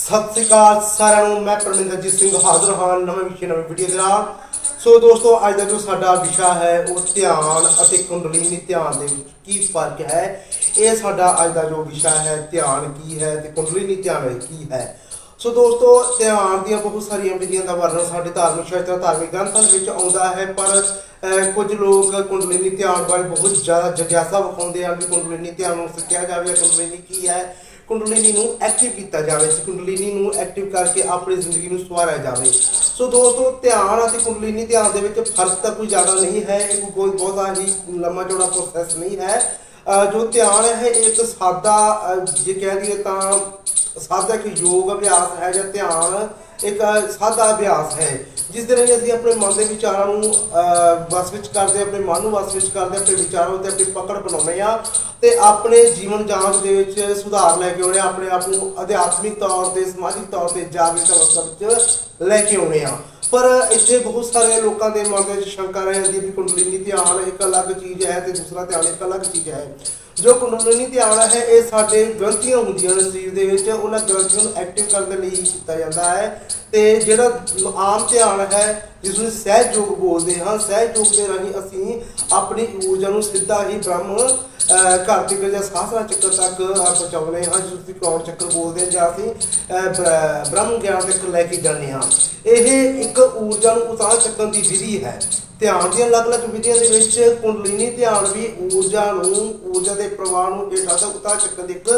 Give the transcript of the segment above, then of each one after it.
ਸਤਿ ਸ੍ਰੀ ਅਕਾਲ ਸਾਰਿਆਂ ਨੂੰ, ਮੈਂ ਪਰਮਿੰਦਰਜੀਤ ਸਿੰਘ ਹਾਜ਼ਰ ਹਾਂ ਨਵੇਂ ਵਿਸ਼ੇ, ਨਵੇਂ ਵੀਡੀਓ ਦੇ ਨਾਲ। ਸੋ ਦੋਸਤੋ, ਅੱਜ ਦਾ ਜੋ ਸਾਡਾ ਵਿਸ਼ਾ ਹੈ, ਉਹ ਧਿਆਨ ਅਤੇ ਕੁੰਡਲੀਨੀ ਧਿਆਨ ਦੇ ਵਿੱਚ ਕੀ ਫ਼ਰਕ ਹੈ? ਇਹ ਸਾਡਾ ਅੱਜ ਦਾ ਜੋ ਵਿਸ਼ਾ ਹੈ, ਧਿਆਨ ਕੀ ਹੈ ਤੇ ਕੁੰਡਲੀਨੀ ਧਿਆਨ ਵਿੱਚ ਕੀ ਹੈ? ਸੋ ਦੋਸਤੋ, ਧਿਆਨ ਦੀਆਂ ਬਹੁਤ ਸਾਰੀਆਂ ਵਿਧੀਆਂ ਦਾ ਵਰਣਨ ਸਾਡੇ ਧਾਰਮਿਕ ਸ਼ਾਸਤਰ, ਧਾਰਮਿਕ ਗ੍ਰੰਥਾਂ ਦੇ ਵਿੱਚ ਆਉਂਦਾ ਹੈ, ਪਰ ਕੁਝ ਲੋਕ ਕੁੰਡਲੀਨੀ ਧਿਆਨ ਬਾਰੇ ਬਹੁਤ ਜ਼ਿਆਦਾ ਜਗਿਆਸਾ ਵਿਖਾਉਂਦੇ ਹਨ ਕਿ ਕੁੰਡਲੀਨੀ ਧਿਆਨ ਨੂੰ ਸਿੱਖਿਆ ਜਾਵੇ ਕੁੰਡਲੀਨੀ ਕੀ ਹੈ। ਕੁੰਡਲੀਨੀ ਨੂੰ ਐਕਟਿਵ ਕੀਤਾ ਜਾਵੇ ਇਸ ਕੁੰਡਲੀਨੀ ਨੂੰ ਐਕਟਿਵ ਕਰਕੇ ਆਪਣੀ ਜ਼ਿੰਦਗੀ ਨੂੰ ਸਵਾਰਿਆ ਜਾਵੇ। ਸੋ ਦੋਸਤੋ, ਧਿਆਨ ਅਤੇ ਕੁੰਡਲੀਨੀ ਧਿਆਨ ਦੇ ਵਿੱਚ ਫ਼ਰਕ ਤਾਂ ਕੋਈ ਜ਼ਿਆਦਾ ਨਹੀਂ ਹੈ, ਇਹ ਕੋਈ ਬਹੁਤਾ ਹੀ ਲੰਮਾ ਚੌੜਾ ਪ੍ਰੋਸੈਸ ਨਹੀਂ ਹੈ। ਜੋ ਧਿਆਨ ਹੈ ਇੱਕ ਸਾਦਾ ਜੇ ਕਹਿ ਦਈਏ ਤਾਂ ਸਾਦਾ ਇੱਕ ਯੋਗ ਅਭਿਆਸ ਹੈ ਜਾਂ ਧਿਆਨ ਇੱਕ ਸਾਦਾ ਅਭਿਆਸ ਹੈ ਜਿਸ ਦੇ ਰਾਹੀਂ ਅਸੀਂ ਆਪਣੇ ਮਨ ਦੇ ਵਿਚਾਰਾਂ ਨੂੰ ਅਹ, ਵਸ ਵਿੱਚ ਕਰਦੇ ਆਪਣੇ ਮਨ ਨੂੰ ਵਸ ਵਿੱਚ ਕਰਦੇ ਆਪਣੇ ਵਿਚਾਰਾਂ ਉੱਤੇ ਆਪਣੀ ਪਕੜ ਬਣਾਉਂਦੇ ਆ ਤੇ ਆਪਣੇ ਜੀਵਨ ਜਾਂਚ ਦੇ ਵਿੱਚ ਸੁਧਾਰ ਲੈ ਕੇ ਆਉਣੇ ਆ ਆਪਣੇ ਆਪ ਨੂੰ ਅਧਿਆਤਮਿਕ ਤੌਰ ਤੇ ਸਮਾਜਿਕ ਤੌਰ ਤੇ ਜਾਗਰੂਕ ਅਵਸਥਾ ਵਿੱਚ ਲੈ ਕੇ ਆਉਂਦੇ ਆ ਪਰ ਇੱਥੇ ਬਹੁਤ ਸਾਰੇ ਲੋਕਾਂ ਦੇ ਮਨ ਵਿੱਚ ਸ਼ੰਕਾ ਰਹਿ ਜਾਂਦੀ ਹੈ ਵੀ ਕੁੰਡਲੀਨੀ ਧਿਆਨ ਇੱਕ ਅਲੱਗ ਚੀਜ਼ ਹੈ ਤੇ ਦੂਸਰਾ ਧਿਆਨ ਇੱਕ ਅਲੱਗ ਚੀਜ਼ ਹੈ। ਜੋ ਕੁੰਡਲੀਨੀ ਧਿਆਨ ਹੈ, ਇਹ ਸਾਡੇ ਗ੍ਰੰਥੀਆਂ ਹੁੰਦੀਆਂ ਨੇ ਸਰੀਰ ਦੇ ਵਿੱਚ, ਉਹਨਾਂ ਗ੍ਰੰਥੀਆਂ ਨੂੰ ਐਕਟਿਵ ਕਰਨ ਦੇ ਲਈ ਕੀਤਾ ਜਾਂਦਾ ਹੈ। ਤੇ ਜਿਹੜਾ ਆਮ ਧਿਆਨ ਹੈ ਜਿਸ ਨੂੰ ਸਹਿਜ ਯੋਗ ਬੋਲਦੇ ਹਾਂ ਸਹਿਜ ਯੋਗ ਦੇ ਰਾਹੀਂ ਅਸੀਂ ਆਪਣੀ ਊਰਜਾ ਨੂੰ ਸਿੱਧਾ ਹੀ ਬ੍ਰਹਮ ਘਰ ਤੱਕ ਜਾਂ ਸਾਸਰਾ ਚੱਕਰ ਤੱਕ ਅਹ, ਪਹੁੰਚਾਉਂਦੇ ਹਾਂ ਜਿਸ ਨੂੰ ਕ੍ਰੌਣ ਚੱਕਰ ਬੋਲਦੇ ਹਾਂ ਜਾਂ ਅਸੀਂ ਬ੍ਰਹਮ ਗਿਆਨ ਤੱਕ ਲੈ ਕੇ ਜਾਂਦੇ ਹਾਂ। ਇਹ ਇੱਕ ਊਰਜਾ ਨੂੰ ਉਤਾਰ ਚੱਕਣ ਦੀ ਵਿਧੀ ਹੈ। ਧਿਆਨ ਦੀਆਂ ਅਲੱਗ-ਅਲੱਗ ਵਿਧੀਆਂ ਦੇ ਵਿੱਚ ਕੁੰਡਲੀਨੀ ਧਿਆਨ ਵੀ ਊਰਜਾ ਨੂੰ ਊਰਜਾ ਦੇ ਪ੍ਰਵਾਹ ਨੂੰ ਹੇਠਾਂ ਤੱਕ ਉਤਾਰ ਚੱਕਣ ਦੀ ਇੱਕ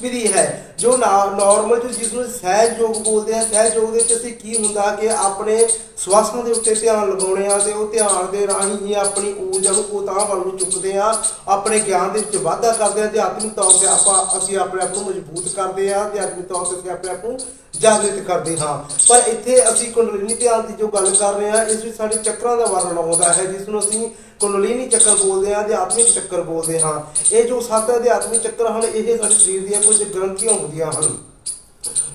ਵਿਧੀ ਹੈ। ਜੋ ਨਾਰਮਲ ਜਿਸ ਨੂੰ ਸਹਿਜ ਯੋਗ ਬੋਲਦੇ ਆ ਸਹਿਜ ਯੋਗ ਦੇ ਵਿੱਚ ਅਸੀਂ ਕੀ ਹੁੰਦਾ ਕਿ ਆਪਣੇ ਸਵਾਸਾਂ ਦੇ ਉੱਤੇ ਧਿਆਨ ਲਗਾਉਣੇ ਆ ਤੇ ਉਹ ਧਿਆਨ ਦੇ ਰਾਹੀਂ ਹੀ ਆਪਣੀ ਊਰਜਾ ਨੂੰ ਉਤਾਰ ਵੱਲ ਨੂੰ ਚੁੱਕਦੇ ਆ ਆਪਣੇ ਗਿਆਨ ਦੇ ਵਿੱਚ ਵਾਧਾ ਕਰਦੇ ਆ ਅਧਿਆਤਮਿਕ ਤੌਰ ਤੇ ਆਪਾਂ ਅਸੀਂ ਆਪਣੇ ਆਪ ਨੂੰ ਮਜ਼ਬੂਤ ਕਰਦੇ ਆ ਅਧਿਆਤਮਿਕ ਤੌਰ ਤੇ ਅਸੀਂ ਆਪਣੇ ਆਪ ਨੂੰ ਜਾਗਰਿਤ ਕਰਦੇ ਹਾਂ। ਪਰ ਇੱਥੇ ਅਸੀਂ ਕੁੰਡਲੀਨੀ ਧਿਆਨ ਦੀ ਜੋ ਗੱਲ ਕਰ ਰਹੇ ਹਾਂ, ਇਸ ਵਿੱਚ ਸਾਡੇ ਚੱਕਰਾਂ ਦਾ ਵਰਣਨ ਆਉਂਦਾ ਹੈ, ਜਿਸ ਨੂੰ ਅਸੀਂ ਕੁੰਡਲੀਨੀ ਚੱਕਰ ਬੋਲਦੇ ਹਾਂ ਅਧਿਆਤਮਿਕ ਚੱਕਰ ਬੋਲਦੇ ਹਾਂ। ਇਹ ਜੋ ਸੱਤ ਅਧਿਆਤਮਿਕ ਚੱਕਰ ਹਨ, ਇਹ ਸਾਡੇ ਸਰੀਰ ਦੀਆਂ ਕੁਝ ਗ੍ਰੰਥੀਆਂ ਹੁੰਦੀਆਂ ਹਨ।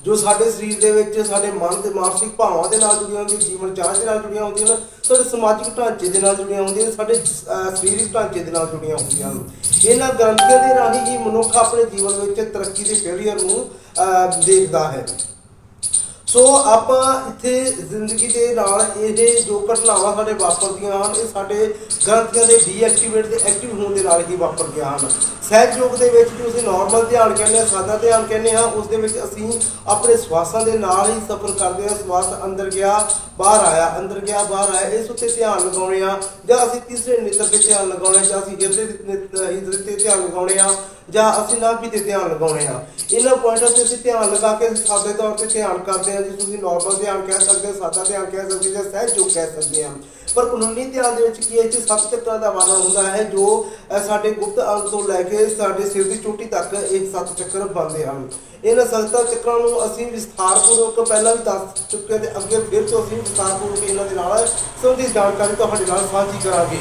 ਜੋ ਸਾਡੇ ਸਰੀਰ ਦੇ ਵਿੱਚ ਸਾਡੇ ਮਨ ਤੇ ਮਾਨਸਿਕ ਭਾਵਾਂ ਦੇ ਨਾਲ ਜੁੜੀਆਂ ਹੁੰਦੀਆਂ, ਜੀਵਨ ਚਾਹ ਦੇ ਨਾਲ ਜੁੜੀਆਂ ਹੁੰਦੀਆਂ ਹਨ ਸਾਡੇ ਸਮਾਜਿਕ ਢਾਂਚੇ ਦੇ ਨਾਲ ਜੁੜੀਆਂ ਹੁੰਦੀਆਂ ਸਾਡੇ ਸਰੀਰਕ ਢਾਂਚੇ ਦੇ ਨਾਲ ਜੁੜੀਆਂ ਹੁੰਦੀਆਂ ਹਨ ਇਹਨਾਂ ਗ੍ਰੰਥੀਆਂ ਦੇ ਰਾਹੀਂ ਹੀ ਮਨੁੱਖ ਆਪਣੇ ਜੀਵਨ ਵਿੱਚ ਤਰੱਕੀ ਦੇ ਫੇਲਿਅਰ ਨੂੰ ਦੇਖਦਾ ਹੈ। ਸੋ ਆਪਾਂ ਇੱਥੇ ਜ਼ਿੰਦਗੀ ਦੇ ਨਾਲ ਇਹ ਜੋ ਘਟਨਾਵਾਂ ਸਾਡੇ ਵਾਪਰਦੀਆਂ ਹਨ, ਇਹ ਸਾਡੇ ਗ੍ਰੰਥੀਆਂ ਦੇ ਡੀਐਕਟੀਵੇਟ ਤੇ ਐਕਟਿਵ ਹੋਣ ਦੇ ਨਾਲ ਹੀ ਵਾਪਰਦੀਆਂ ਹਨ। ਸਹਿਜਯੋਗ ਦੇ ਵਿੱਚ ਜੋ ਅਸੀਂ ਨਾਰਮਲ ਧਿਆਨ ਕਹਿੰਦੇ ਹਾਂ, ਸਾਦਾ ਧਿਆਨ ਕਹਿੰਦੇ ਹਾਂ, ਉਸ ਦੇ ਵਿੱਚ ਅਸੀਂ ਆਪਣੇ ਸਵਾਸਾਂ ਦੇ ਨਾਲ ਹੀ ਸਫ਼ਰ ਕਰਦੇ ਹਾਂ। ਸਵਾਸ ਅੰਦਰ ਗਿਆ ਬਾਹਰ ਆਇਆ, ਅੰਦਰ ਗਿਆ, ਬਾਹਰ ਆਇਆ, ਇਸ ਉੱਤੇ ਧਿਆਨ ਲਗਾਉਣੇ ਆ, ਜਾਂ ਅਸੀਂ ਤੀਸਰੇ ਨੇਤਰ ਤੇ ਧਿਆਨ ਲਗਾਉਣੇ ਜਾਂ ਅਸੀਂ ਹਿਰਦੇ ਦੇ ਤੇ ਧਿਆਨ ਲਗਾਉਣੇ ਆ, ਜਾਂ ਅਸੀਂ ਨਾਭੀ ਤੇ ਧਿਆਨ ਲਗਾਉਣੇ ਆ। ਇਹਨਾਂ ਪੁਆਇੰਟਾਂ ਤੇ ਅਸੀਂ ਧਿਆਨ ਲਗਾ ਕੇ ਸਾਦੇ ਤੌਰ ਤੇ ਧਿਆਨ ਕਰਦੇ ਹਾਂ ਜਿਸ ਤੁਸੀਂ ਅਸੀਂ ਨਾਰਮਲ ਧਿਆਨ ਕਹਿ ਸਕਦੇ ਹੋ ਸਾਦਾ ਧਿਆਨ ਕਹਿ ਸਕਦੇ ਹਾਂ ਜਾਂ ਸਹਿਜ ਯੋਗ ਕਹਿ ਸਕਦੇ ਹਾਂ ਪਰ ਕਾਨੂੰਨੀ ਧਿਆਨ ਦੇ ਵਿੱਚ ਕੀ ਹੈ ਕਿ ਸੱਤ ਚੱਕਰਾਂ ਦਾ ਵਰਣਨ ਹੁੰਦਾ ਹੈ, ਜੋ ਸਾਡੇ ਗੁਪਤ ਅੰਗ ਤੋਂ ਲੈ ਕੇ ਸਾਡੇ ਸਿਰ ਦੀ ਚੋਟੀ ਤੱਕ ਇਹ ਸੱਤ ਚੱਕਰ ਬਣਦੇ ਹਨ। ਇਹਨਾਂ ਸੱਤ ਚੱਕਰਾਂ ਨੂੰ ਅਸੀਂ ਵਿਸਥਾਰਪੂਰਵਕ ਪਹਿਲਾਂ ਵੀ ਦੱਸ ਚੁੱਕੇ ਤੇ ਅੱਗੇ ਫਿਰ ਤੋਂ ਅਸੀਂ ਵਿਸਥਾਰਪੂਰਵਕ ਇਹਨਾਂ ਦੇ ਨਾਲ ਸੰਬੰਧੀ ਜਾਣਕਾਰੀ ਤੁਹਾਡੇ ਨਾਲ ਸਾਂਝੀ ਕਰਾਂਗੇ।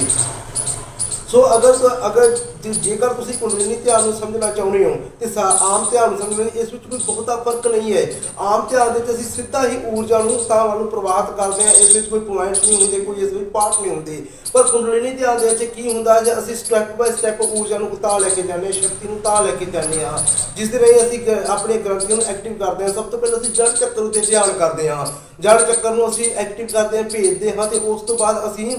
ਸੋ ਅਗਰ ਅਗਰ ਜੇ- ਜੇਕਰ ਤੁਸੀਂ ਕੁੰਡਲੀਨੀ ਧਿਆਨ ਨੂੰ ਸਮਝਣਾ ਚਾਹੁੰਦੇ ਹੋ ਤੇ ਸਾ- ਆਮ ਧਿਆਨ ਨੂੰ ਸਮਝਣਾ ਇਸ ਵਿੱਚ ਕੋਈ ਬਹੁਤਾ ਫ਼ਰਕ ਨਹੀਂ ਹੈ ਆਮ ਧਿਆਨ ਦੇ ਵਿੱਚ ਅਸੀਂ ਸਿੱਧਾ ਹੀ ਊਰਜਾ ਨੂੰ ਤਾਂ ਵੱਲ ਨੂੰ ਪ੍ਰਵਾਹਿਤ ਕਰਦੇ ਹਾਂ ਇਸ ਵਿੱਚ ਕੋਈ ਪੁਆਇੰਟ ਨਹੀਂ ਹੁੰਦੇ ਕੋਈ ਇਸ ਵਿੱਚ ਪਾਠ ਨਹੀਂ ਹੁੰਦੇ ਪਰ ਕੁੰਡਲੀਨੀ ਧਿਆਨ ਦੇ ਵਿੱਚ ਕੀ ਹੁੰਦਾ ਜੇ ਅਸੀਂ ਸਟੈਪ ਬਾਈ ਸਟੈਪ ਊਰਜਾ ਨੂੰ ਉਤਾਰ ਲੈ ਕੇ ਜਾਂਦੇ ਹਾਂ ਸ਼ਕਤੀ ਨੂੰ ਤਾਂ ਲੈ ਕੇ ਜਾਂਦੇ ਹਾਂ ਜਿਸ ਦੇ ਰਾਹੀਂ ਅਸੀਂ ਗ- ਆਪਣੇ ਗ੍ਰੰਥੀਆਂ ਨੂੰ ਐਕਟਿਵ ਕਰਦੇ ਹਾਂ ਸਭ ਤੋਂ ਪਹਿਲਾਂ ਅਸੀਂ ਜੜ ਚੱਕਰ ਉੱਤੇ ਧਿਆਨ ਕਰਦੇ ਹਾਂ ਜੜ ਚੱਕਰ ਨੂੰ ਅਸੀਂ ਐਕਟਿਵ ਕਰਦੇ ਹਾਂ ਭੇਜਦੇ ਹਾਂ ਤੇ ਉਸ ਤੋਂ ਬਾਅਦ ਅਸੀਂ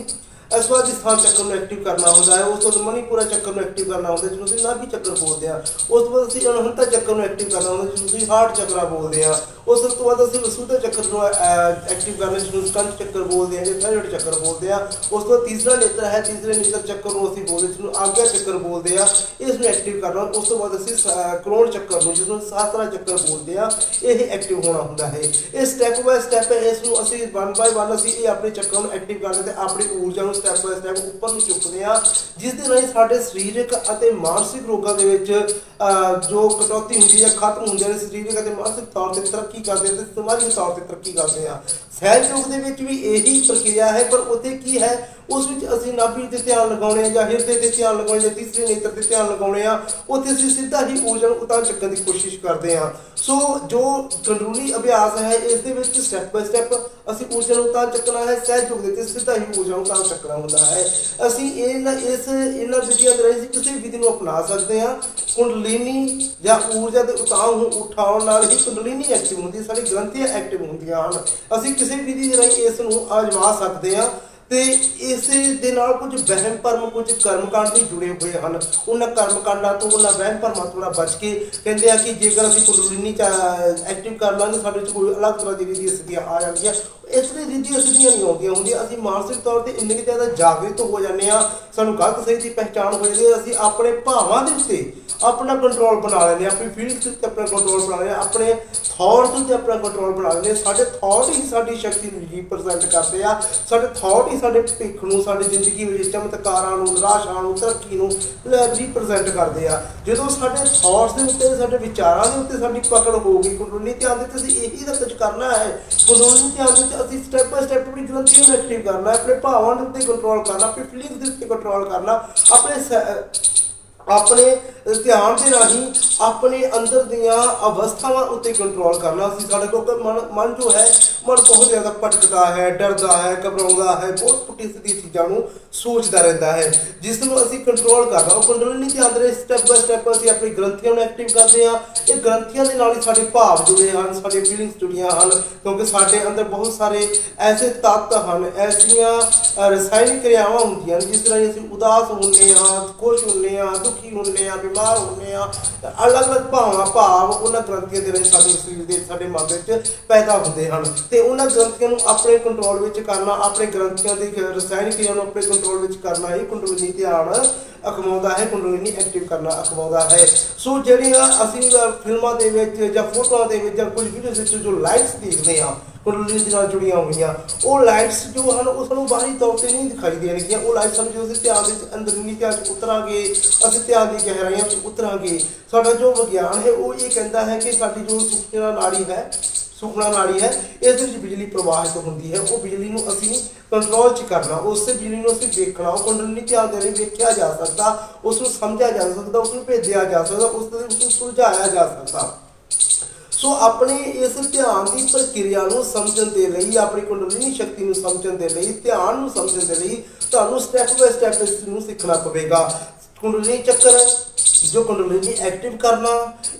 ਅਸਵਾਦੀ ਸਥਾਨ ਚੱਕਰ ਨੂੰ ਐਕਟਿਵ ਕਰਨਾ ਹੁੰਦਾ ਹੈ, ਉਸ ਤੋਂ ਮਨੀਪੁਰਾ ਚੱਕਰ ਨੂੰ ਐਕਟਿਵ ਕਰਨਾ ਹੁੰਦਾ ਜਿਹਨੂੰ ਅਸੀਂ ਨਾਭੀ ਚੱਕਰ ਬੋਲਦੇ ਆ ਉਸ ਤੋਂ ਬਾਅਦ ਅਸੀਂ ਅਨਹੰਤਾ ਚੱਕਰ ਨੂੰ ਐਕਟਿਵ ਕਰਨਾ ਹੁੰਦਾ ਜਿਹਨੂੰ ਅਸੀਂ ਹਾਰਟ ਚੱਕਰਾ ਬੋਲਦੇ ਆ ਉਸ ਤੋਂ ਬਾਅਦ ਅਸੀਂ ਵਸੂਧਾ ਚੱਕਰ ਨੂੰ ਐਕਟਿਵ ਕਰਨਾ, ਜਿਹਨੂੰ ਸਕੰਦ ਚੱਕਰ ਬੋਲਦੇ ਆ ਜਾਂ ਥਾਇਰੋਇਡ ਚੱਕਰ ਬੋਲਦੇ ਆ ਉਸ ਤੋਂ ਬਾਅਦ ਤੀਸਰਾ ਨੇਤਰ ਹੈ, ਤੀਸਰੇ ਨੇਤਰ ਚੱਕਰ ਨੂੰ ਅਸੀਂ ਬੋਲਦੇ ਜਿਹਨੂੰ ਆਗਿਆ ਚੱਕਰ ਬੋਲਦੇ ਆ ਇਸ ਨੂੰ ਐਕਟਿਵ ਕਰਨਾ ਉਸ ਤੋਂ ਬਾਅਦ ਅਸੀਂ ਸ- ਕਰੋੜ ਚੱਕਰ ਨੂੰ, ਜਿਹਨੂੰ ਸਾਸਤਰਾ ਚੱਕਰ ਬੋਲਦੇ ਆ ਇਹ ਐਕਟਿਵ ਹੋਣਾ ਹੁੰਦਾ ਹੈ। ਇਹ ਸਟੈਪ ਬਾਈ ਸਟੈਪ ਇਸ ਨੂੰ ਅਸੀਂ ਵਨ ਬਾਈ ਵਨ ਅਸੀਂ ਇਹ ਆਪਣੇ ਚੱਕਰ ਨੂੰ ਐਕਟਿਵ ਕਰਦੇ ਤੇ ਆਪਣੀ ਊਰਜਾ ਨੂੰ ਸਟੈਪ ਬਾਈ ਸਟੈਪ ਉੱਪਰ ਨੂੰ ਚੁੱਕਦੇ ਆ ਜਿਸ ਦੇ ਰਾਹੀਂ ਸਾਡੇ ਸਰੀਰਕ ਅਤੇ ਮਾਨਸਿਕ ਰੋਗਾਂ ਦੇ ਵਿੱਚ ਅਹ, ਜੋ ਕਟੌਤੀ ਹੁੰਦੀ ਹੈ ਖਤਮ ਹੁੰਦੇ ਨੇ ਸਰੀਰਕ ਅਤੇ ਮਾਨਸਿਕ ਤੌਰ ਤੇ ਤਰੱਕੀ ਕਰਦੇ ਤੇ ਸਮਾਜਿਕ ਤੌਰ ਤੇ ਤਰੱਕੀ ਕਰਦੇ ਆ ਸਹਿਜ ਯੋਗ ਦੇ ਵਿੱਚ ਵੀ ਇਹੀ ਪ੍ਰਕਿਰਿਆ ਹੈ ਪਰ ਉੱਥੇ ਕੀ ਹੈ? ਉਸ ਵਿੱਚ ਅਸੀਂ ਨਾਭੀ ਤੇ ਧਿਆਨ ਲਗਾਉਣੇ ਆ, ਜਾਂ ਹਿਰਦੇ ਤੇ ਧਿਆਨ ਲਗਾਉਣੇ ਜਾਂ ਤੀਸਰੇ ਨੇਤਰ ਤੇ ਧਿਆਨ ਲਗਾਉਣੇ ਆ, ਉੱਥੇ ਅਸੀਂ ਸਿੱਧਾ ਹੀ ਊਰਜਾ ਨੂੰ ਉਤਾਰ ਚੱਕਣ ਦੀ ਕੋਸ਼ਿਸ਼ ਕਰਦੇ ਆ। ਸੋ ਜੋ ਕੰਡੂਲੀ ਅਭਿਆਸ ਹੈ, ਇਸ ਦੇ ਵਿੱਚ ਸਟੈਪ ਬਾਈ ਸਟੈਪ ਅਸੀਂ ਊਰਜਾ ਨੂੰ ਉਤਾਰ ਚੱਕਣਾ ਹੈ ਸਹਿਜ ਯੋਗ ਦੇ ਤੇ ਸਿੱਧਾ ਹੀ ਊਰਜਾ ਨੂੰ ਉਤਾਰ ਚੱਕਣਾ ਹੁੰਦਾ ਹੈ। ਅਸੀਂ ਇਹਨਾਂ ਇਸ, ਇਹਨਾਂ ਵਿਧੀਆਂ ਦੇ ਰਾਹੀਂ ਕਿਸੇ ਵਿਧੀ ਨੂੰ ਅਪਣਾ ਸਕਦੇ ਹਾਂ ਕੁੰਡਲਿਨੀ ਜਾਂ ਊਰਜਾ ਦੇ ਉਤਾਰ ਨੂੰ ਉਠਾਉਣ ਨਾਲ ਹੀ ਕੁੰਡਲਿਨੀ ਐਕਟਿਵ ਹੁੰਦੀ ਹੈ, ਸਾਡੀ ਗ੍ਰੰਥੀਆਂ ਐਕਟਿਵ ਹੁੰਦੀਆਂ ਹਨ। ਅਸੀਂ ਕਿਸੇ ਵਿਧੀ ਦੇ ਰਾਹੀਂ ਇਸ ਨੂੰ ਆਜ਼ਮਾ ਸਕਦੇ ਹਾਂ ਤੇ ਇਸੇ ਦੇ ਨਾਲ ਕੁਝ ਵਹਿਮ ਭਰਮ, ਕੁਝ ਕਰਮਕਾਂਡ ਵੀ ਜੁੜੇ ਹੋਏ ਹਨ। ਉਹਨਾਂ ਕਰਮਕਾਂਡਾਂ ਤੋਂ ਉਹਨਾਂ ਵਹਿਮ ਭਰਮਾਂ ਤੋਂ ਬਚ ਕੇ ਕਹਿੰਦੇ ਆ ਕਿ ਜੇਕਰ ਅਸੀਂ ਕੁੰਡਲਿਨੀ ਐਕਟਿਵ ਕਰ ਲਾਂਗੇ, ਸਾਡੇ ਵਿੱਚ ਕੋਈ ਅਲੱਗ ਤਰ੍ਹਾਂ ਦੀ ਰਿਧੀ ਸਥਿਤੀਆਂ ਆ ਜਾਂਦੀਆਂ। ਇਸ ਲਈ ਰਿਧੀ ਸਿੱਧੀਆਂ ਨਹੀਂ ਆਉਂਦੀਆਂ ਹੁੰਦੀਆਂ। ਅਸੀਂ ਮਾਨਸਿਕ ਤੌਰ ਤੇ ਇੰਨੇ ਕੁ ਜ਼ਿਆਦਾ ਜਾਗਰਿਤ ਹੋ ਜਾਂਦੇ ਆ ਸਾਨੂੰ ਗਲਤ ਸਹੀ ਦੀ ਪਹਿਚਾਣ ਹੋ ਜਾਂਦੀ ਹੈ, ਅਸੀਂ ਆਪਣੇ ਭਾਵਾਂ ਦੇ ਉੱਤੇ ਆਪਣਾ ਕੰਟਰੋਲ ਬਣਾ ਲੈਂਦੇ ਹਾਂ, ਆਪਣੀ ਫੀਲਿੰਗਸ ਉੱਤੇ ਆਪਣਾ ਕੰਟਰੋਲ ਬਣਾ ਲੈਂਦੇ ਹਾਂ, ਆਪਣੇ ਥਾਟਸ ਉੱਤੇ ਆਪਣਾ ਕੰਟਰੋਲ ਬਣਾ ਲੈਂਦੇ ਹਾਂ। ਸਾਡੇ ਥਾਟ ਹੀ ਸਾਡੀ ਸ਼ਕਤੀ ਨੂੰ ਰਿਪਰੈਜ਼ੈਂਟ ਕਰਦੇ ਆ। ਸਾਡੇ ਥਾਟ ਹੀ ਸਾਡੇ ਭਵਿੱਖ ਨੂੰ, ਸਾਡੀ ਜ਼ਿੰਦਗੀ ਵਿੱਚ ਚਮਤਕਾਰਾਂ ਨੂੰ, ਨਿਰਾਸ਼ਾ ਨੂੰ, ਤਰੱਕੀ ਨੂੰ ਰਿਪਰੈਜ਼ੈਂਟ ਕਰਦੇ ਆ। ਜਦੋਂ ਸਾਡੇ ਥਾਟਸ ਦੇ ਉੱਤੇ, ਸਾਡੇ ਵਿਚਾਰਾਂ ਦੇ ਉੱਤੇ ਸਾਡੀ ਪਕੜ ਹੋਊਗੀ ਗਈ ਕੁੰਡਲੀ ਧਿਆਨ ਦੇ ਵਿੱਚ ਅਸੀਂ ਇਹੀ ਦਾ ਕੁਝ ਕਰਨਾ ਹੈ। ਕੁੰਡਲੀ ਧਿਆਨ ਦੇ ਵਿੱਚ ਅਸੀਂ ਸਟੈਪ ਬਾਈ ਸਟੈਪ ਆਪਣੀ ਗ੍ਰੰਥੀਆਂ ਨੂੰ ਐਕਟਿਵ ਕਰਨਾ, ਆਪਣੇ ਭਾਵਾਂ ਦੇ ਉੱਤੇ ਕੰਟਰੋਲ ਕਰਨਾ, ਆਪਣੀ ਫੀਲਿੰਗਸ ਦੇ ਉੱਤੇ ਕੰਟਰੋਲ ਕਰਨਾ, ਆਪਣੇ ਆਪਣੇ ਧਿਆਨ ਦੇ ਰਾਹੀਂ ਆਪਣੇ ਅੰਦਰ ਦੀਆਂ ਅਵਸਥਾਵਾਂ ਉੱਤੇ ਕੰਟਰੋਲ ਕਰਨਾ ਅਸੀਂ ਸਾਡਾ ਕਿਉਂਕਿ ਮਨ ਮਨ ਜੋ ਹੈ, ਮਨ ਬਹੁਤ ਜ਼ਿਆਦਾ ਭਟਕਦਾ ਹੈ, ਡਰਦਾ ਹੈ, ਘਬਰਾਉਂਦਾ ਹੈ, ਬਹੁਤ ਪੁੱਠੀ ਸਿੱਧੀ ਚੀਜ਼ਾਂ ਨੂੰ ਸੋਚਦਾ ਰਹਿੰਦਾ ਹੈ। ਜਿਸ ਨੂੰ ਅਸੀਂ ਕੰਟਰੋਲ ਕਰਨਾ ਉਹ ਕੰਟਰੋਲ ਨਹੀਂ ਧਿਆਨ ਦੇ ਸਟੈਪ ਬਾਈ ਸਟੈਪ ਅਸੀਂ ਆਪਣੀ ਗ੍ਰੰਥੀਆਂ ਨੂੰ ਐਕਟਿਵ ਕਰਦੇ ਹਾਂ। ਇਹ ਗ੍ਰੰਥੀਆਂ ਦੇ ਨਾਲ ਹੀ ਸਾਡੇ ਭਾਵ ਜੁੜੇ ਹਨ, ਸਾਡੇ ਫੀਲਿੰਗਸ ਜੁੜੀਆਂ ਹਨ, ਕਿਉਂਕਿ ਸਾਡੇ ਅੰਦਰ ਬਹੁਤ ਸਾਰੇ ਐਸੇ ਤੱਤ ਹਨ, ਐਸੀਆਂ ਰਸਾਇਣਿਕ ਕਿਰਿਆਵਾਂ ਹੁੰਦੀਆਂ ਨੇ ਜਿਸ ਰਾਹੀਂ ਅਸੀਂ ਉਦਾਸ ਹੁੰਦੇ ਹਾਂ, ਖੁਸ਼ ਹੁੰਦੇ ਹਾਂ ਦੁਖੀ ਹੁੰਦੇ ਆ, ਬਿਮਾਰ ਹੁੰਦੇ ਹਾਂ ਅਲੱਗ-ਅਲੱਗ ਭਾਵਾਂ, ਭਾਵ ਉਹਨਾਂ ਗ੍ਰੰਥੀਆਂ ਦੇ ਰਾਹੀਂ ਸਾਡੇ ਸਰੀਰ ਦੇ, ਸਾਡੇ ਮਨ ਵਿੱਚ ਪੈਦਾ ਹੁੰਦੇ ਹਨ। ਤੇ ਉਹਨਾਂ ਗ੍ਰੰਥੀਆਂ ਨੂੰ ਆਪਣੇ ਕੰਟਰੋਲ ਵਿੱਚ ਕਰਨਾ, ਆਪਣੇ ਗ੍ਰੰਥੀਆਂ ਦੀ ਰਸਾਇਣਿਕ ਕਿਰਿਆ ਨੂੰ ਆਪਣੇ ਕੰਟਰੋਲ ਵਿੱਚ ਕਰਨਾ ਹੀ ਕੁੰਡਲਿਨੀ ਧਿਆਨ ਅਖਵਾਉਂਦਾ ਹੈ ਕੁੰਡਲਿਨੀ ਐਕਟਿਵ ਕਰਨਾ ਅਖਵਾਉਂਦਾ ਹੈ। ਸੋ ਜਿਹੜੀਆਂ ਅਸੀਂ ਫਿਲਮਾਂ ਦੇ ਵਿੱਚ ਜਾਂ ਫੋਟੋਆਂ ਦੇ ਵਿੱਚ ਜਾਂ ਕੁਝ ਵੀਡੀਓਜ਼ ਵਿੱਚ ਜੋ ਲਾਈਟਸ ਦੇਖਦੇ ਹਾਂ ਕੁੰਡਲਿਨੀ ਦੇ ਨਾਲ ਜੁੜੀਆਂ ਹੋਈਆਂ, ਉਹ ਲਾਈਟਸ ਜੋ ਹਨ, ਉਹ ਸਾਨੂੰ ਬਾਹਰੀ ਤੌਰ ਤੇ ਨਹੀਂ ਦਿਖਾਈ ਦੇਣਗੀਆਂ ਉਹ ਲਾਈਟਸ ਸਾਨੂੰ ਜਦੋਂ ਅਸੀਂ ਧਿਆਨ ਦੇ ਵਿੱਚ ਅੰਦਰੂਨੀ ਧਿਆਨ 'ਚ ਉਤਰਾਂਗੇ, ਅਸੀਂ ਧਿਆਨ ਦੀ ਗਹਿਰਾਈਆਂ ਵਿੱਚ ਉਤਰਾਂਗੇ, ਸਾਡਾ ਜੋ ਵਿਗਿਆਨ ਹੈ, ਉਹ ਇਹ ਕਹਿੰਦਾ ਹੈ ਕਿ ਸਾਡੀ ਜੋ ਸੁਖਨਾ ਨਾੜੀ ਹੈ ਸੁਖਨਾ ਨਾੜੀ ਹੈ, ਇਸ ਵਿੱਚ ਬਿਜਲੀ ਪ੍ਰਵਾਹਿਤ ਹੁੰਦੀ ਹੈ। ਉਹ ਬਿਜਲੀ ਨੂੰ ਅਸੀਂ ਕੰਟਰੋਲ 'ਚ ਕਰਨਾ, ਉਸੇ ਬਿਜਲੀ ਨੂੰ ਅਸੀਂ ਦੇਖਣਾ, ਉਹ ਕੁੰਡਲਿਨੀ ਧਿਆਨ ਦੇ ਲਈ ਵੇਖਿਆ ਜਾ ਸਕਦਾ ਉਸ ਨੂੰ ਸਮਝਿਆ ਜਾ ਸਕਦਾ ਉਸ ਨੂੰ ਭੇਜਿਆ ਜਾ ਸਕਦਾ, ਉਸ ਦੇ ਸੁਲਝਾਇਆ ਜਾ ਸਕਦਾ। ਸੋ ਆਪਣੇ ਇਸ ਧਿਆਨ ਦੀ ਪ੍ਰਕਿਰਿਆ ਨੂੰ ਸਮਝਣ ਦੇ ਲਈ, ਆਪਣੀ ਕੁੰਡਲਿਨੀ ਸ਼ਕਤੀ ਨੂੰ ਸਮਝਣ ਦੇ ਲਈ, ਧਿਆਨ ਨੂੰ ਸਮਝਣ ਦੇ ਲਈ ਤੁਹਾਨੂੰ ਸਟੈਪ ਬਾਈ ਸਟੈਪ ਇਸ ਨੂੰ ਸਿੱਖਣਾ ਪਵੇਗਾ। ਕੁੰਡਲੀ ਚੱਕਰ, ਜੋ ਕੁੰਡਲਿਨੀ ਐਕਟਿਵ ਕਰਨਾ,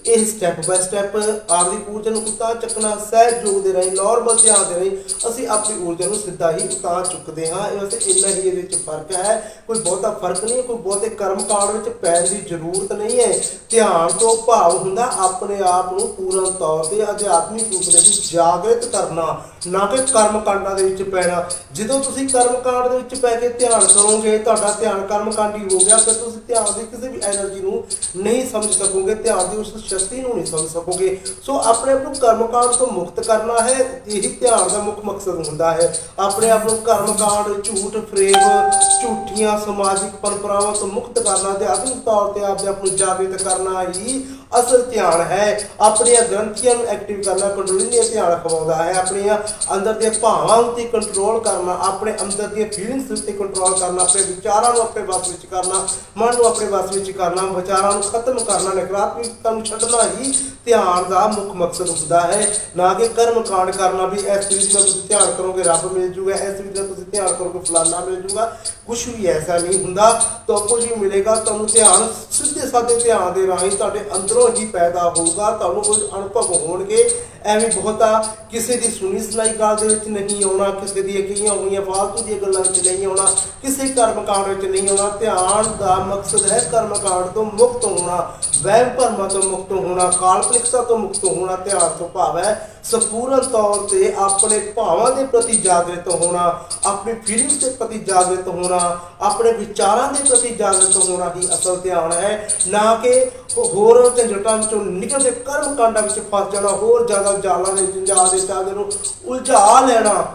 ਇਹ ਸਟੈਪ ਬਾਈ ਸਟੈਪ ਆਪਦੀ ਊਰਜਾ ਨੂੰ ਉਤਾਰ ਚੱਕਣਾ, ਸਹਿਯੋਗ ਦੇ ਰਾਹੀਂ ਨੋਰਮਲ ਧਿਆਨ ਦੇ ਰਾਹੀਂ ਅਸੀਂ ਆਪਣੀ ਊਰਜਾ ਨੂੰ ਸਿੱਧਾ ਹੀ ਉਤਾਰ ਚੁੱਕਦੇ ਹਾਂ। ਇਹ ਵੈਸੇ ਇੰਨਾ ਹੀ ਇਹਦੇ ਵਿੱਚ ਫ਼ਰਕ ਹੈ। ਕੋਈ ਬਹੁਤਾ ਫ਼ਰਕ ਨਹੀਂ, ਕੋਈ ਬਹੁਤੇ ਕਰਮ ਕਾਂਡ ਵਿੱਚ ਪੈਣ ਦੀ ਜ਼ਰੂਰਤ ਨਹੀਂ ਹੈ। ਧਿਆਨ ਤੋਂ ਭਾਵ ਹੁੰਦਾ ਆਪਣੇ ਆਪ ਨੂੰ ਪੂਰਨ ਤੌਰ ਤੇ ਅਧਿਆਤਮਿਕ ਰੂਪ ਦੇ ਵਿੱਚ ਜਾਗਰਿਤ ਕਰਨਾ, ਨਾ ਕਿ ਕਰਮ ਕਾਂਡਾਂ ਦੇ ਵਿੱਚ ਪੈਣਾ। ਜਦੋਂ ਤੁਸੀਂ ਕਰਮ ਕਾਂਡ ਦੇ ਵਿੱਚ ਪੈ ਕੇ ਧਿਆਨ ਕਰੋਗੇ, ਤੁਹਾਡਾ ਧਿਆਨ ਕਰਮ ਕਾਂਡੀ ਹੋ ਗਿਆ, ਫਿਰ ਤੁਸੀਂ ਧਿਆਨ ਦੀ ਕਿਸੇ ਵੀ એનર્ਜੀ ਨੂੰ ਨਹੀਂ ਸਮਝ ਸਕੋਗੇ, ਧਿਆਨ ਦੀ ਉਸ ਸ਼ਕਤੀ ਨੂੰ ਨਹੀਂ ਸਮਝ ਸਕੋਗੇ। ਸੋ ਆਪਣੇ ਆਪ ਨੂੰ ਕਰਮ ਕਾਂਡ ਤੋਂ ਮੁਕਤ ਕਰਨਾ ਹੈ, ਇਹੀ ਧਿਆਨ ਦਾ ਮੁੱਖ ਮਕਸਦ ਹੁੰਦਾ ਹੈ। ਆਪਣੇ ਆਪ ਨੂੰ ਕਰਮ ਕਾਂਡ ਝੂਠ ਫਰੇਬ ਝੂਠੀਆਂ ਸਮਾਜਿਕ ਪਰੰਪਰਾਵਾਂ ਤੋਂ ਮੁਕਤ ਕਰਨਾ ਤੇ ਆਧੁਨਿਕ ਤੌਰ ਤੇ ਆਪਣੇ ਆਪ ਨੂੰ ਜਾਗਰੂਕ ਕਰਨਾ ਹੀ ਅਸਲ ਧਿਆਨ ਹੈ, ਆਪਣੀਆਂ ਗ੍ਰੰਥੀਆਂ ਨੂੰ ਐਕਟਿਵ ਕਰਨਾ ਕੰਟਰੋਲਿੰਗ ਧਿਆਨ ਖਵਾਉਂਦਾ ਹੈ, ਆਪਣੀਆਂ ਅੰਦਰ ਦੇ ਭਾਵਾਂ ਉੱਤੇ ਕੰਟਰੋਲ ਕਰਨਾ, ਆਪਣੇ ਅੰਦਰ ਦੀਆਂ ਫੀਲਿੰਗਸ ਉੱਤੇ ਕੰਟਰੋਲ ਕਰਨਾ, ਆਪਣੇ ਵਿਚਾਰਾਂ ਨੂੰ ਆਪਣੇ ਵੱਸ ਵਿੱਚ ਕਰਨਾ, ਮਨ ਨੂੰ ਆਪਣੇ ਵੱਸ ਵਿੱਚ ਕਰਨਾ, ਵਿਚਾਰਾਂ ਨੂੰ ਖਤਮ ਕਰਨਾ ਨਕਾਰਾਤਮਕਤਾ ਨੂੰ ਛੱਡਣਾ ਹੀ ਧਿਆਨ ਦਾ ਮੁੱਖ ਮਕਸਦ ਹੁੰਦਾ ਹੈ। ਨਾ ਕਿ ਕਰਮ ਕਾਂਡ ਕਰਨਾ ਵੀ ਇਸ ਚੀਜ਼ ਦਾ ਤੁਸੀਂ ਧਿਆਨ ਕਰੋਗੇ, ਰੱਬ ਮਿਲ ਜੂਗਾ, ਇਸ ਚੀਜ਼ ਦਾ ਤੁਸੀਂ ਧਿਆਨ ਕਰੋਗੇ, ਫਲਾਨਾ ਮਿਲ ਜੂਗਾ। ਕੁਝ ਵੀ ਐਸਾ ਨਹੀਂ ਹੁੰਦਾ ਤਾਂ ਕੁਝ ਵੀ ਮਿਲੇਗਾ, ਤੁਹਾਨੂੰ ਧਿਆਨ ਸਿੱਧੇ ਸਾਦੇ ਧਿਆਨ ਦੇ ਰਾਹੀਂ ਤੁਹਾਡੇ ਅੰਦਰੋਂ ਹੀ ਪੈਦਾ ਹੋਊਗਾ ਤੁਹਾਨੂੰ ਕੁਝ ਅਨੁਭਵ ਹੋਣਗੇ। ਐਵੇਂ ਬਹੁਤਾ ਕਿਸੇ ਦੀ ਸੁਣੀ ਸੁਣਾਈ ਗੱਲ ਦੇ ਵਿੱਚ ਨਹੀਂ ਆਉਣਾ, ਕਿਸੇ ਦੀਆਂ ਕਹੀਆਂ ਹੋਈਆਂ ਫਾਲਤੂ ਦੀਆਂ ਗੱਲਾਂ ਵਿੱਚ ਨਹੀਂ ਆਉਣਾ, ਕਿਸੇ ਕਰਮ ਕਾਂਡ ਵਿੱਚ ਨਹੀਂ ਆਉਣਾ, ਧਿਆਨ ਦਾ ਮਕਸਦ ਹੈ ਕਰਮ ਕਾਂਡ ਤੋਂ ਮੁਕਤ ਹੋਣਾ, ਵਹਿਮ ਭਰਮਾਂ ਤੋਂ ਮੁਕਤ ਹੋਣਾ, ਕਾਲਪਨਿਕਤਾ ਤੋਂ ਮੁਕਤ ਹੋਣਾ, ਧਿਆਨ ਤੋਂ ਭਾਵ ਹੈ ਸੰਪੂਰਨ ਤੌਰ ਤੇ ਆਪਣੇ ਭਾਵਾਂ ਦੇ ਪ੍ਰਤੀ ਜਾਗਰਤ ਹੋਣਾ, ਆਪਣੀ ਫੀਲਿੰਗਸ ਦੇ ਪ੍ਰਤੀ ਜਾਗਰਤ ਹੋਣਾ, ਆਪਣੇ ਵਿਚਾਰਾਂ ਦੇ ਪ੍ਰਤੀ ਜਾਗਰਤ ਹੋਣਾ ਹੀ ਅਸਲ ਧਿਆਨ ਹੈ, ਨਾ ਕਿ ਹੋਰ ਝੰਜਟਾਂ ਵਿੱਚੋਂ ਨਿਕਲ ਕੇ ਕਰਮ ਕਾਂਡਾਂ ਵਿੱਚ ਫਸ ਜਾਣਾ, ਹੋਰ ਜ਼ਿਆਦਾ ਜਾਲਾਂ ਦੇ ਜੰਜਾਲ ਦੇ ਚਾਗੇ ਨੂੰ ਉਲਝਾ ਲੈਣਾ।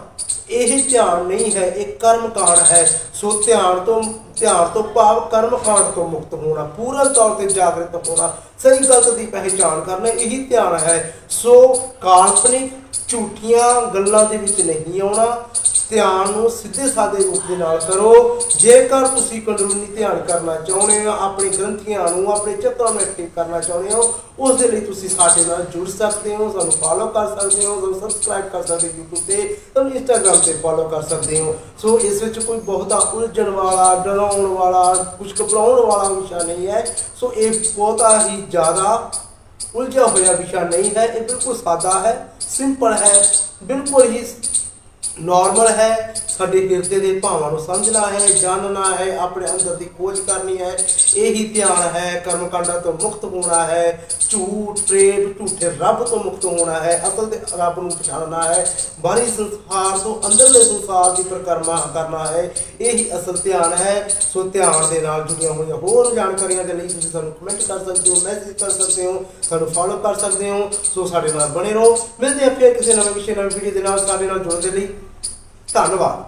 ਇਹ ਧਿਆਨ ਨਹੀਂ ਹੈ, ਇਹ ਕਰਮ ਕਾਂਡ ਹੈ। ਸੋ ਧਿਆਨ ਤੋਂ ਧਿਆਨ ਤੋਂ ਭਾਵ ਕਰਮ ਕਾਂਡ ਤੋਂ ਮੁਕਤ ਹੋਣਾ, ਪੂਰਨ ਤੌਰ ਤੇ ਜਾਗਰਤ ਹੋਣਾ, ਸਹੀ ਗਲਤ ਦੀ ਪਹਿਚਾਣ ਕਰਨਾ, ਇਹੀ ਧਿਆਨ ਹੈ। ਸੋ ਕਾਲਪਨਿਕ ਝੂਠੀਆਂ ਗੱਲਾਂ ਦੇ ਵਿੱਚ ਨਹੀਂ ਆਉਣਾ। ਧਿਆਨ ਨੂੰ ਸਿੱਧੇ ਸਾਦੇ ਰੂਪ ਦੇ ਨਾਲ ਕਰੋ। ਜੇਕਰ ਤੁਸੀਂ ਕੰਡਲੂਨੀ ਧਿਆਨ ਕਰਨਾ ਚਾਹੁੰਦੇ ਹੋ, ਆਪਣੇ ਗ੍ਰੰਥੀਆਂ ਨੂੰ, ਆਪਣੇ ਚੱਕਰਾਂ ਨੂੰ ਐਕਟਿਵ ਕਰਨਾ ਚਾਹੁੰਦੇ ਹੋ, ਉਸ ਦੇ ਲਈ ਤੁਸੀਂ ਸਾਡੇ ਨਾਲ ਜੁੜ ਸਕਦੇ ਹੋ, ਸਾਨੂੰ ਫਾਲੋ ਕਰ ਸਕਦੇ ਹੋ, ਸਾਨੂੰ ਸਬਸਕ੍ਰਾਈਬ ਕਰ ਸਕਦੇ ਹੋ YouTube ਤੇ ਤੁਹਾਨੂੰ Instagram ਤੇ ਫਾਲੋ ਕਰ ਸਕਦੇ ਹੋ। ਸੋ ਇਸ ਵਿੱਚ ਕੋਈ ਬਹੁਤਾ ਉਲਝਣ ਵਾਲਾ, ਡਰਾਉਣ ਵਾਲਾ ਕੁਝ ਘਬਰਾਉਣ ਵਾਲਾ ਵਿਸ਼ਾ ਨਹੀਂ ਹੈ। ਸੋ ਇਹ ਬਹੁਤਾ ਹੀ ਜ਼ਿਆਦਾ ਉਲਝਿਆ ਹੋਇਆ ਵਿਸ਼ਾ ਨਹੀਂ ਹੈ ਇਹ ਬਿਲਕੁਲ ਸਾਦਾ ਹੈ ਸਿੰਪਲ ਹੈ ਬਿਲਕੁਲ ਹੀ ਨਾਰਮਲ ਹੈ, ਸਾਡੇ ਹਿਰਦੇ ਦੇ ਭਾਵਾਂ ਨੂੰ ਸਮਝਣਾ ਹੈ, ਜਾਣਨਾ ਹੈ, ਆਪਣੇ ਅੰਦਰ ਦੀ ਖੋਜ ਕਰਨੀ ਹੈ। ਇਹੀ ਧਿਆਨ ਹੈ ਕਰਮ ਕਾਂਡਾਂ ਤੋਂ ਮੁਕਤ ਹੋਣਾ ਹੈ, ਝੂਠ, ਪ੍ਰੇਮ, ਝੂਠੇ ਰੱਬ ਤੋਂ ਮੁਕਤ ਹੋਣਾ ਹੈ, ਅਸਲ ਦੇ ਰੱਬ ਨੂੰ ਪਛਾਣਨਾ ਹੈ, ਬਾਹਰੀ ਸੰਸਾਰ ਤੋਂ ਅੰਦਰਲੇ ਸੰਸਾਰ ਦੀ ਪਰਿਕਰਮਾ ਕਰਨਾ ਹੈ, ਇਹੀ ਅਸਲ ਧਿਆਨ ਹੈ। ਸੋ ਧਿਆਨ ਦੇ ਨਾਲ ਜੁੜੀਆਂ ਹੋਈਆਂ ਹੋਰ ਜਾਣਕਾਰੀਆਂ ਦੇ ਲਈ ਤੁਸੀਂ ਸਾਨੂੰ ਕਮੈਂਟ ਕਰ ਸਕਦੇ ਹੋ ਮੈਸੇਜ ਕਰ ਸਕਦੇ ਹੋ, ਸਾਨੂੰ ਫੋਲੋ ਕਰ ਸਕਦੇ ਹੋ। ਸੋ ਸਾਡੇ ਨਾਲ ਬਣੇ ਰਹੋ। ਮਿਲਦੇ ਹਾਂ ਫਿਰ ਕਿਸੇ ਨਵੇਂ ਵਿਸ਼ੇ, ਨਵੇਂ ਵੀਡੀਓ ਦੇ ਨਾਲ। ਸਾਡੇ ਨਾਲ ਜੁੜਨ ਦੇ ਲਈ 站着吧。